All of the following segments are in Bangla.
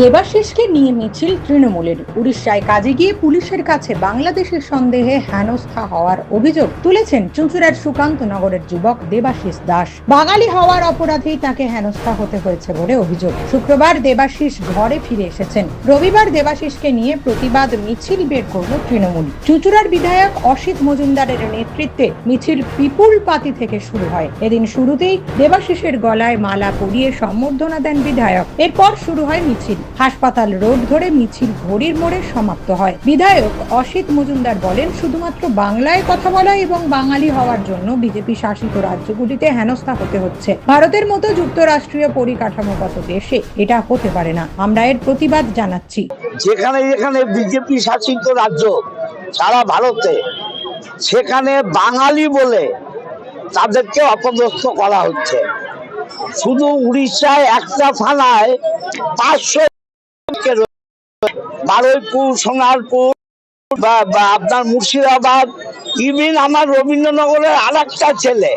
দেবাশিসকে নিয়ে মিছিল তৃণমূলের। উড়িষ্যায় কাজে গিয়ে পুলিশের কাছে বাংলাদেশের সন্দেহে হেনস্থা হওয়ার অভিযোগ তুলেছেন চুঁচুড়ার সুকান্ত নগরের যুবক দেবাশিস দাস। বাঙালি হওয়ার অপরাধেই তাকে হেনস্থা হতে হয়েছে বলে অভিযোগ। শুক্রবার দেবাশিস ঘরে ফিরে এসেছেন। রবিবার দেবাশিসকে নিয়ে প্রতিবাদ মিছিল বের করল তৃণমূল। চুঁচুড়ার বিধায়ক অসিত মজুমদারের নেতৃত্বে মিছিল পিপুল পাতি থেকে শুরু হয়। এদিন শুরুতেই দেবাশিসের গলায় মালা পরিয়ে সম্বর্ধনা দেন বিধায়ক। এরপর শুরু হয় মিছিল। হাসপাতাল রোড ধরে মিছিল ঘড়ির মোড়ে সমাপ্ত হয়। বিধায়ক অসিত মজুমদার বলেন, শুধুমাত্র বাংলায় কথা বলা এবং বাঙালি হওয়ার জন্য বিজেপি শাসিত রাজ্যগুলিতে হেনস্থা হতে হচ্ছে। ভারতের মতো যুক্তরাষ্ট্রীয় পরিকাঠামোগত দেশে এটা হতে পারে না। আমরা এর প্রতিবাদ জানাচ্ছি। যেখানে যেখানে বিজেপি শাসিত রাজ্য সারা ভারতে, সেখানে বাঙালি বলে তাদেরকে অপদস্থ করা হচ্ছে। শুধু উড়িষ্যায় একটা থানায় পাঁচশো বারুইপুর, সোনারপুর, বা আপনার মুর্শিদাবাদ ইভিন আমার রবীন্দ্রনগরের আর একটা ছেলে,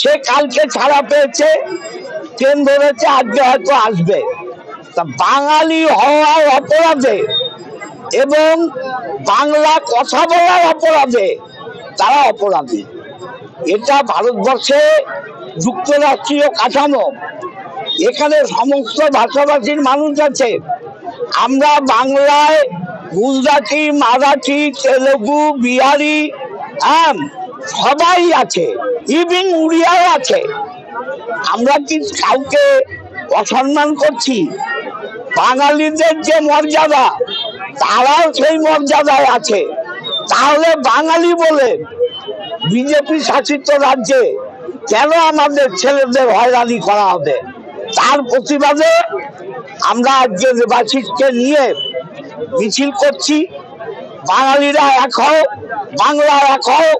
সে কালকে ছাড়া পেয়েছে ট্রেন ধরেছে, আজকে হয়তো আসবে। তা বাঙালি হওয়ার অপরাধে এবং বাংলা কথা বলার অপরাধে তারা অপরাধী। এটা ভারতবর্ষে যুক্তরাষ্ট্রীয় কাঠামো। এখানে সমস্ত ভাষাভাষীর মানুষ আছে। আমরা বাংলায় গুজরাটি, মারাঠি, তেলেগু, বিহারি হ্যাঁ সবাই আছে ইভিন উড়িয়াও আছে। আমরা কি কাউকে অসম্মান করছি? বাঙালিদের যে মর্যাদা, তারাও সেই মর্যাদায় আছে। তাহলে বাঙালি বলে বিজেপি শাসিত রাজ্যে কেন আমাদের ছেলেদের হয়রানি করা হবে? তার প্রতিবাদে আমরা আজকে দেবাশিসকে নিয়ে মিছিল করছি। বাঙালিরা এক হও, বাংলা এক হও।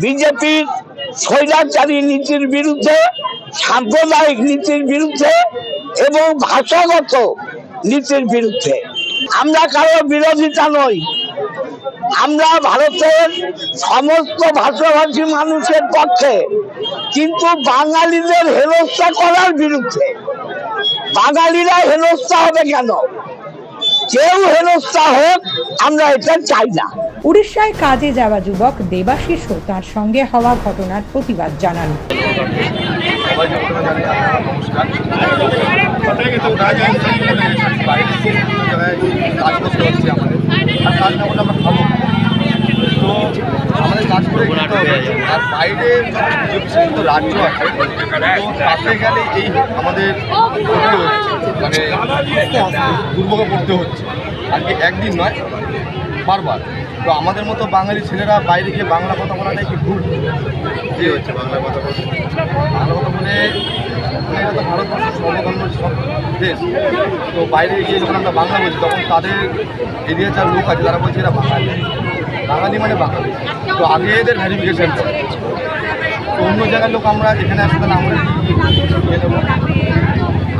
বিজেপির স্বৈরাচারী নীতির বিরুদ্ধে, সাম্প্রদায়িক নীতির বিরুদ্ধে এবং ভাষাগত নীতির বিরুদ্ধে। আমরা কারও বিরোধিতা নই। আমরা ভারতের সমস্ত ভাষাভাষী মানুষের পক্ষে, কিন্তু বাঙালিদের হেনস্থা করার বিরুদ্ধে বাঙালিরা হেনস্থা হবে কেন? কেউ হেনস্থা হোক আমরা এটা চাই না। উড়িষ্যায় কাজে যাওয়া যুবক দেবাশিসও তার সঙ্গে হওয়া ঘটনার প্রতিবাদ জানান। নমস্কার বাইরে বিভিন্ন জায়গায় কাজ করতে হচ্ছে আমাদের আর কাজ না করলে আমরা খাব কি? তো আমাদের কাজ করে খেতে হবে আর বাইরে বিজেপি রাজ্য আছে তো তাতে গেলে এই আমাদের মানে দুর্ভোগে পড়তে হচ্ছে। আজকে একদিন নয়, বারবার। তো আমাদের মতো বাঙালি ছেলেরা বাইরে গিয়ে বাংলা কথা বলাটা কি ভুল? কি হচ্ছে বাংলা কথা বলতে? বাংলা কথা বলে এটা তো ভারতবর্ষের সর্বধর্ম সব দেশ। তো বাইরে গিয়ে যখন আমরা বাংলা বলছি, তখন তাদের এরিয়া যার লোক আছে, তারা বলছে এরা বাঙালি। বাঙালি মানে বাঙালি। তো আগে এদের ভ্যারিফিকেশন করে। তো অন্য জায়গার লোক আমরা এখানে আসলে আমরা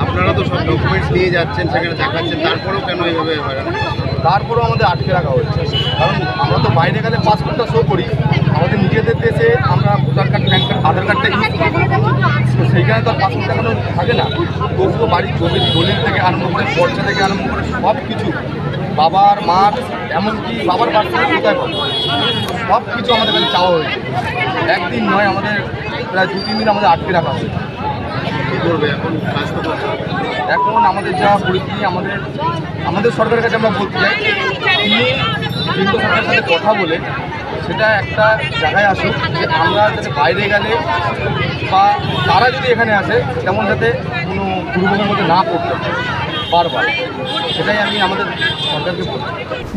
আপনারা তো সব ডকুমেন্টস নিয়ে যাচ্ছেন সেখানে দেখাচ্ছেন তারপরেও কেন এইভাবে তারপরেও আমাদের আটকে রাখা হচ্ছে কারণ আমরা তো বাইরে গেলে পাসপোর্টটা শো করি। আমাদের নিজেদের দেশে আমরা voter card PAN card Aadhaar কার্ডটা ইউজ করি। তো সেইখানে তো আর পাসপোর্ট দেখানো থাকে না। তবুও বাড়ির দলিল দলিল থেকে আরম্ভ করে পর্চা থেকে আরম্ভ করে সব কিছু বাবার মার এমনকি বাবার থেকে কোথায় পাবো সব কিছু আমাদের কাছে চাওয়া হয়েছে। একদিন নয় আমাদের প্রায় দু তিন দিন আমাদের আটকে রাখা হয়েছে। কী করবে এখন? কাজ তো এখন আমাদের যা পরিস্থিতি আমাদের আমাদের সরকারের কাছে আমরা বলতে চাই সাথে কথা বলে সেটা একটা জায়গায় আসুক যে আমরা যাতে বাইরে গেলে বা তারা যদি এখানে আসে তেমন যাতে কোনো দুর্ভোগের মধ্যে না পড়তে বারবার। সেটাই আমি আমাদের সরকারকে বলছি।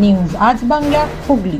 নিউজ, আজ বাংলা, হুগলি।